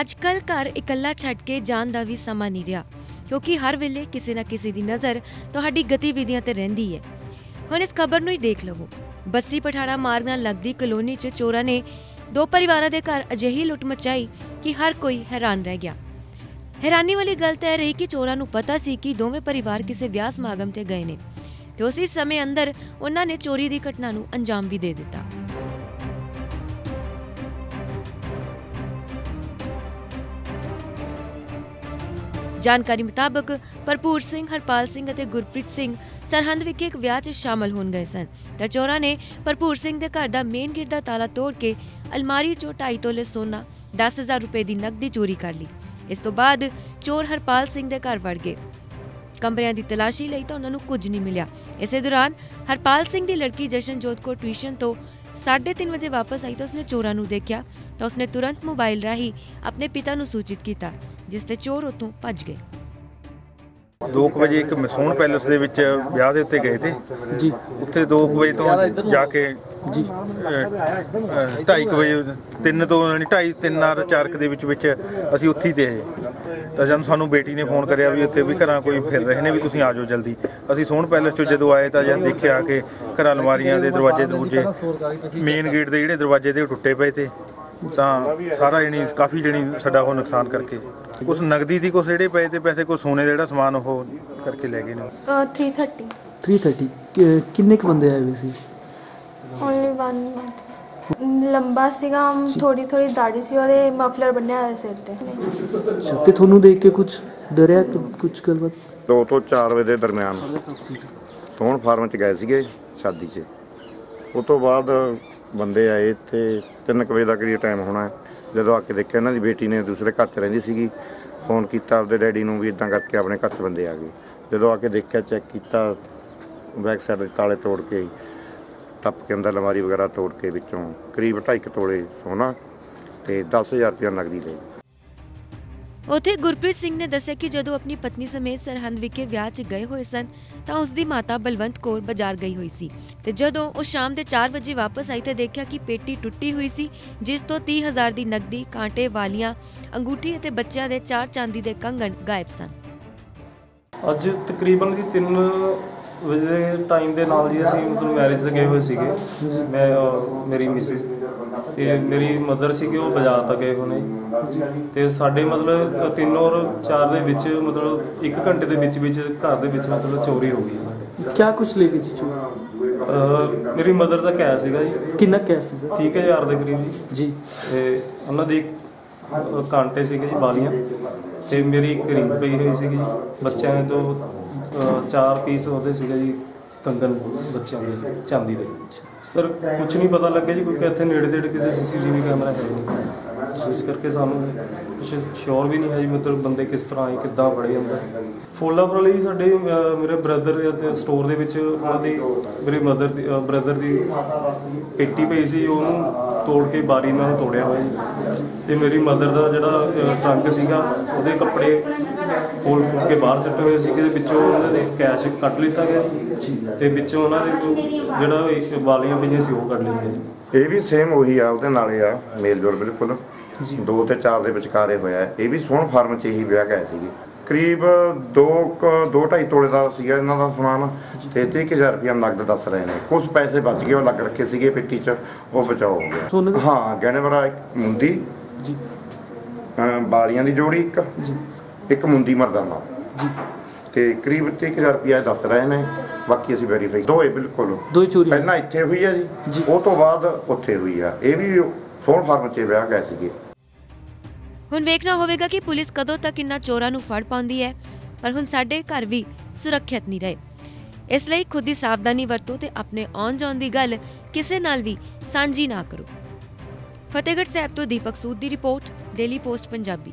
ਅੱਜ ਕੱਲ ਘਰ ਇਕੱਲਾ ਛੱਡ ਕੇ ਜਾਣ ਦਾ ਵੀ ਸਮਾਂ ਨਹੀਂ ਰਿਹਾ, ਕਿਉਂਕਿ ਹਰ ਵੇਲੇ ਕਿਸੇ ਨਾ ਕਿਸੇ ਦੀ ਨਜ਼ਰ ਤੁਹਾਡੀ ਗਤੀਵਿਧੀਆਂ ਤੇ ਰਹਿੰਦੀ ਹੈ। ਹੁਣ ਇਸ ਖਬਰ ਨੂੰ ਹੀ ਦੇਖ ਲਵੋ। ਬੱਸੀ ਪਠਾਣਾ ਮਾਰਗ ਨਾਲ ਲੱਗਦੀ ਕਲੋਨੀ 'ਚ ਚੋਰਾਂ ਨੇ ਦੋ ਪਰਿਵਾਰਾਂ ਦੇ ਘਰ ਅਜਿਹੀ ਲੁੱਟ ਮਚਾਈ ਕਿ ਹਰ ਕੋਈ ਹੈਰਾਨ ਰਹਿ ਗਿਆ। ਹੈਰਾਨੀ ਵਾਲੀ ਗੱਲ ਤਾਂ ਇਹ ਰਹੀ ਕਿ ਚੋਰਾਂ ਨੂੰ ਪਤਾ ਸੀ ਕਿ ਦੋਵੇਂ ਪਰਿਵਾਰ ਕਿਸੇ ਵਿਆਹ ਸਮਾਗਮ ਤੇ ਗਏ ਨੇ, ਤੇ ਉਸੇ ਸਮੇਂ ਅੰਦਰ ਉਹਨਾਂ ਨੇ ਚੋਰੀ ਦੀ ਘਟਨਾ ਨੂੰ ਅੰਜਾਮ ਵੀ ਦੇ ਦਿੱਤਾ। ਜਾਣਕਾਰੀ ਮੁਤਾਬਕ ਭਰਪੂਰ ਸਿੰਘ, ਹਰਪਾਲ ਸਿੰਘ ਅਤੇ ਗੁਰਪ੍ਰੀਤ ਸਿੰਘ ਸਰਹੰਦ ਵਿਖੇ ਇੱਕ ਵਿਆਹ 'ਚ ਸ਼ਾਮਲ ਹੋਣ ਗਏ ਸਨ। ਤਾਂ ਚੋਰਾਂ ਨੇ ਭਰਪੂਰ ਸਿੰਘ ਦੇ ਘਰ ਦਾ ਮੇਨ ਗੇਟ ਦਾ ਤਾਲਾ ਤੋੜ ਕੇ ਅਲਮਾਰੀ 'ਚੋਂ 2.5 ਤੋਲੇ ਸੋਨਾ 10000 ਰੁਪਏ ਦੀ ਨਕਦੀ ਚੋਰੀ ਕਰ ਲਈ। ਇਸ ਤੋਂ ਬਾਅਦ ਚੋਰ ਹਰਪਾਲ ਸਿੰਘ ਦੇ ਘਰ ਵੜ ਗਏ। ਕਮਰਿਆਂ ਦੀ ਤਲਾਸ਼ੀ ਲਈ ਤਾਂ ਉਹਨਾਂ ਨੂੰ ਕੁਝ ਨਹੀਂ ਮਿਲਿਆ। ਇਸੇ ਦੌਰਾਨ ਹਰਪਾਲ ਸਿੰਘ ਦੀ ਲੜਕੀ ਜਸ਼ਨਜੋਤ ਕੋ ਟਿਊਸ਼ਨ ਤੋਂ 3:30 ਵਜੇ ਵਾਪਸ ਆਈ ਤਾਂ ਉਸਨੇ ਚੋਰਾਂ ਨੂੰ ਦੇਖਿਆ। ਤਾਂ ਉਸਨੇ ਤੁਰੰਤ ਮੋਬਾਈਲ ਰਾਹੀਂ ਆਪਣੇ ਪਿਤਾ ਨੂੰ ਸੂਚਿਤ ਕੀਤਾ ਜਿਸ ਤੇ ਚੋਰ ਉੱਥੋਂ ਭੱਜ ਗਏ। 2 ਵਜੇ ਇੱਕ ਮਸੂਨ ਪੈਲਸ ਦੇ ਵਿੱਚ ਵਿਆਹ ਦੇ ਉੱਤੇ ਗਏ ਤੇ ਜੀ। ਉੱਥੇ 2 ਵਜੇ ਤੋਂ ਜਾ ਕੇ ਜੀ। 2:30 ਵਜੇ 3 ਤੋਂ ਯਾਨੀ 2:30 3 ਨਾਲ 4 ਦੇ ਵਿੱਚ ਵਿੱਚ ਅਸੀਂ ਉੱਥੇ ਹੀ ਤੇ ਤਾਂ ਜਦੋਂ ਸਾਨੂੰ ਬੇਟੀ ਨੇ ਫੋਨ ਕਰਿਆ ਵੀ ਉੱਥੇ ਵੀ ਘਰਾਂ ਕੋਈ ਫਿਰ ਰਹੇ ਨੇ ਵੀ ਤੁਸੀਂ ਆ ਜਾਓ ਜਲਦੀ। ਅਸੀਂ ਸੋਹਣ ਪੈਲਸ ਚੋਂ ਜਦੋਂ ਆਏ ਤਾਂ ਜਦ ਦੇਖਿਆ ਕਿ ਘਰਾਂ ਅਲਮਾਰੀਆਂ ਦੇ ਦਰਵਾਜ਼ੇ ਦਰੂਜੇ ਮੇਨ ਗੇਟ ਦੇ ਜਿਹੜੇ ਦਰਵਾਜ਼ੇ ਤੇ ਉਹ ਟੁੱਟੇ ਪਏ ਤੇ। ਤਾਂ ਸਾਰਾ ਜਣੀ ਕਾਫੀ ਜਣੀ ਸਾਡਾ ਉਹ ਨੁਕਸਾਨ ਕਰਕੇ। ਕੁਝ ਨਗਦੀ ਸੀ ਕੁਝ ਜਿਹੜੇ ਪਏ ਤੇ ਪੈਸੇ ਕੁਝ ਸੋਨੇ ਦਾ ਜਿਹੜਾ ਸਮਾਨ ਉਹ ਕਰਕੇ ਲੈ ਗਏ ਨੇ। Uh, 330. 330 ਕਿ- ਕਿੰਨੇ ਕੁ ਬੰਦੇ ਆਏ ਹੋਏ ਸੀ? One month. ਲੰਬਾ ਸੀਗਾ ਥੋੜੀ ਥੋੜੀ ਦਾੜੀ ਸੀ ਉਹਦੇ ਮਫਲਰ ਬੰਨਿਆ ਹੋਇਆ ਸਿਰ ਤੇ। ਅੱਛਾ ਤੇ ਤੁਹਾਨੂੰ ਦੇਖ ਕੇ ਕੁਝ ਡਰਿਆ ਕੁਝ ਗੱਲਬਾਤ? 2 ਤੋਂ 4 ਵਜੇ ਦੇ ਦਰਮਿਆਨ ਸੋਹਣ ਫਾਰਮ ਚ ਗਏ ਸੀਗੇ ਸ਼ਾਦੀ 'ਚ। ਉਸ ਤੋਂ ਬਾਅਦ ਬੰਦੇ ਆਏ ਇੱਥੇ 3 ਵਜੇ ਦਾ ਕਰੀਬ ਟਾਈਮ ਹੋਣਾ ਜਦੋਂ ਆ ਕੇ ਦੇਖਿਆ ਇਹਨਾਂ ਦੀ ਬੇਟੀ ਨੇ ਦੂਸਰੇ ਘਰ 'ਚ ਰਹਿੰਦੀ ਸੀਗੀ ਫੋਨ ਕੀਤਾ ਆਪਦੇ ਡੈਡੀ ਨੂੰ ਵੀ ਇਦਾਂ ਕਰਕੇ ਆਪਣੇ ਘਰ 'ਚ ਬੰਦੇ ਆ ਗਏ। ਜਦੋਂ ਆ ਕੇ ਦੇਖਿਆ ਚੈੱਕ ਕੀਤਾ ਬੈਕ ਸਾਈਡ ਦੇ ਤਾਲੇ ਤੋੜ ਕੇ, ਟੱਪ ਕੇ ਅੰਦਰ ਅਲਮਾਰੀ ਵਗੈਰਾ ਤੋੜ ਕੇ ਵਿੱਚੋਂ ਕਰੀਬ 2.5 ਤੋਲੇ ਸੋਨਾ ਤੇ 10000 ਰੁਪਇਆ ਨਗਦੀ ਲੈ ਗਏ ਗੁਰਪ੍ਰੀਤ ਸਿੰਘ ਨੇ ਦੱਸਿਆ ਕਿ ਜਦੋਂ ਆਪਣੀ ਪਤਨੀ ਸਮੇਤ ਸਰਹੰਦ ਵਿਖੇ ਵਿਆਹ 'ਚ ਗਏ ਹੋਏ ਸਨ, ਤਾਂ ਉਸ ਦੀ ਮਾਤਾ ਬਲਵੰਤ ਕੌਰ ਬਾਜ਼ਾਰ ਗਈ ਹੋਈ ਸੀ। ਤੇ ਜਦੋਂ ਉਹ ਸ਼ਾਮ ਦੇ 4 ਵਜੇ ਵਾਪਸ ਆਈ ਤਾਂ ਦੇਖਿਆ ਕਿ ਪੇਟੀ ਟੁੱਟੀ ਹੋਈ ਸੀ ਜਿਸ ਤੋਂ 30000 ਦੀ ਨਕਦੀ ਕਾਂਟੇ ਵਾਲੀਆਂ ਅੰਗੂਠੀ ਅਤੇ ਬੱਚਿਆਂ ਦੇ ਚਾਰ ਚਾਂਦੀ ਦੇ ਕੰਗਣ ਗਾਇਬ ਸਨ। ਅੱਜ ਤਕਰੀਬਨ ਜੀ 3 ਵਜੇ ਟਾਈਮ ਦੇ ਨਾਲ ਜੀ ਅਸੀਂ ਮਤਲਬ ਮੈਰਿਜ ਤੇ ਗਏ ਹੋਏ ਸੀਗੇ। ਮੈਂ ਮੇਰੀ ਮਿਸਿਸ ਤੇ ਮੇਰੀ ਮਦਰ ਸੀਗੇ ਉਹ ਬਾਜ਼ਾਰ ਤੱਕ ਗਏ ਨੇ ਤੇ ਸਾਡੇ ਮਤਲਬ 3 ਔਰ 4 ਦੇ ਵਿੱਚ ਮਤਲਬ 1 ਘੰਟੇ ਦੇ ਵਿੱਚ ਵਿੱਚ ਘਰ ਦੇ ਵਿੱਚ ਮਤਲਬ ਚੋਰੀ ਹੋ ਗਈ। ਸਾਡੇ ਕਿਆ ਕੁਝ ਲੈ ਗਏ ਸੀ ਚੋਰ? ਅਹ, ਮੇਰੀ ਮਦਰ ਦਾ ਕੈਸ਼ ਸੀਗਾ ਜੀ। ਕਿੰਨਾ ਕੈਸ਼ ਸੀ ਸਰ? 30000 ਦੇ ਕਰੀਬ ਜੀ। ਜੀ। ਤੇ ਉਹਨਾਂ ਦੀ ਅਹ, ਕਾਂਟੇ ਸੀਗੇ ਜੀ ਬਾਲੀਆਂ। ਤੇ ਮੇਰੀ ਇੱਕ ਰਿੰਗ ਪਈ ਹੋਈ ਸੀਗੀ ਜੀ। ਬੱਚਿਆਂ ਦੇ ਤੋਂ ਅਹ, ਚਾਰ ਪੀਸ ਉਹਦੇ ਸੀਗੇ ਜੀ ਕੰਗਨ ਬੱਚਿਆਂ ਦੇ ਚਾਂਦੀ ਦੇ। ਸਰ ਕੁਝ ਨਹੀਂ ਪਤਾ ਲੱਗਿਆ ਜੀ, ਕਿਉਂਕਿ ਇੱਥੇ ਨੇੜੇ ਤੇੜੇ ਕਿਸੇ ਸੀਸੀਟੀਵੀ ਕੈਮਰਾ ਹੈ ਨਹੀਂ। ਇਸ ਕਰਕੇ ਸਾਨੂੰ ਕੁਝ ਸ਼ੋਰ ਵੀ ਨਹੀਂ ਹੈ ਜੀ ਮਤਲਬ ਬੰਦੇ ਕਿਸ ਤਰ੍ਹਾਂ ਆਏ, ਕਿੱਦਾਂ ਫੜੇ ਅੰਦਰ ਫੋਲਾਪੁਰ ਲਈ ਸਾਡੇ ਮੇਰੇ ਬ੍ਰਦਰ ਦੇ ਸਟੋਰ ਦੇ ਵਿੱਚ ਉਹਨਾਂ ਦੀ, ਮੇਰੇ ਮਦਰ ਦੀ ਬ੍ਰਦਰ ਦੀ ਪੇਟੀ ਪਈ ਸੀ, ਉਹਨੂੰ ਤੋੜ ਕੇ ਬਾਰੀ ਨਾਲ ਤੋੜਿਆ ਹੋਇਆ ਜੀ। ਤੇ ਮੇਰੀ ਮਦਰ ਦਾ ਜਿਹੜਾ ਟਰੰਕ ਸੀਗਾ, ਉਹਦੇ ਕੱਪੜੇ ਫੋਲ ਫੋਲ ਕੇ ਬਾਹਰ ਸੁੱਟੇ ਹੋਏ ਸੀਗੇ ਤੇ ਵਿੱਚੋਂ ਉਹਨਾਂ ਦੇ ਕੈਸ਼ ਕੱਢ ਲਿੱਤਾ ਗਿਆ। ਜੀ। ਤੇ ਵਿੱਚੋਂ ਉਹਨਾਂ ਦੇ ਜੋ ਜਿਹੜਾ ਇੱਕ ਵਾਲੀਆਂ ਪਈਆਂ ਸੀ ਉਹ ਕੱਢ ਲਈਆਂ। ਜੀ ਇਹ ਵੀ ਸੇਮ ਉਹੀ ਆ ਉਹਦੇ ਨਾਲੇ ਆ ਮੇਲ ਜੋਲ ਬਿਲਕੁਲ। ਜੀ। ਦੋ ਤੇ ਚਾਰ ਦੇ ਵਿਚਕਾਰੇ ਹੋਇਆ। ਹੈ। ਇਹ ਵੀ ਸੋਹਣ ਫਾਰਮ 'ਚ ਹੀ ਵਿਆਹ ਗਏ ਸੀਗੇ। ਕਰੀਬ 2 2 2.5 ਤੋਲੇ ਦਾ ਸੀਗਾ ਇਹਨਾਂ ਦਾ ਸਮਾਨ। ਤੇ 30000 ਰੁਪਇਆ ਨਗਦ ਦੱਸ ਰਹੇ ਨੇ। ਕੁਝ ਪੈਸੇ ਬਚ ਗਏ ਉਹ ਲੱਗ ਰੱਖੇ ਸੀਗੇ ਪੇਟੀ 'ਚ ਉਹ ਬਚਾਓ ਹੋ ਗਿਆ। ਸੋਨੇ ਦੇ- ਹਾਂ ਗਹਿਣੇ ਵਾਲਾ ਇੱਕ ਮੁੰਦੀ ਜੀ। ਅਹ ਬਾਲੀਆਂ ਦੀ ਜੋੜੀ ਇੱਕ। ਜੀ। ਇੱਕ ਮੁੰਦੀ ਮਰਦਾਨਾ ਜੀ। ਤੇ ਕਰੀਬ 30000 ਰੁਪਇਆ ਦੱਸ ਰਹੇ ਨੇ ਬਾਕੀ ਅਸੀਂ ਵੈਰੀਫਾਈ ਦੋਏ ਬਿਲਕੁਲ। ਦੋ ਹੀ ਚੋਰੀ ਪਹਿਲਾਂ ਇੱਥੇ ਹੋਈ ਆ ਜੀ। ਜੀ। ਉਹ ਤੋਂ ਬਾਅਦ ਉੱਥੇ ਹੋਈ ਆ। ਇਹ ਵੀ ਸੋਹਣ ਫਾਰਮ 'ਚ ਵਿਆਹ ਗਏ ਸੀਗੇ। ਹੁਣ ਵੇਖਣਾ ਹੋਵੇਗਾ ਕਿ ਪੁਲਿਸ ਕਦੋਂ ਤੱਕ ਇਨ੍ਹਾਂ ਚੋਰਾਂ ਨੂੰ ਫੜ ਪਾਉਂਦੀ ਹੈ ਪਰ ਹੁਣ ਸਾਡੇ ਘਰ ਵੀ ਸੁਰੱਖਿਅਤ ਨਹੀਂ ਰਹੇ। ਇਸ ਲਈ ਖੁਦ ਦੀ ਸਾਵਧਾਨੀ ਵਰਤੋ ਤੇ ਆਪਣੇ ਆਉਣ ਜਾਣ ਦੀ ਗੱਲ ਕਿਸੇ ਨਾਲ ਵੀ ਸਾਂਝੀ ਨਾ ਕਰੋ। ਫਤਿਹਗੜ੍ਹ ਸਾਹਿਬ ਤੋਂ ਦੀਪਕ ਸੂਦ ਦੀ ਰਿਪੋਰਟ ਡੇਲੀ ਪੋਸਟ ਪੰਜਾਬੀ।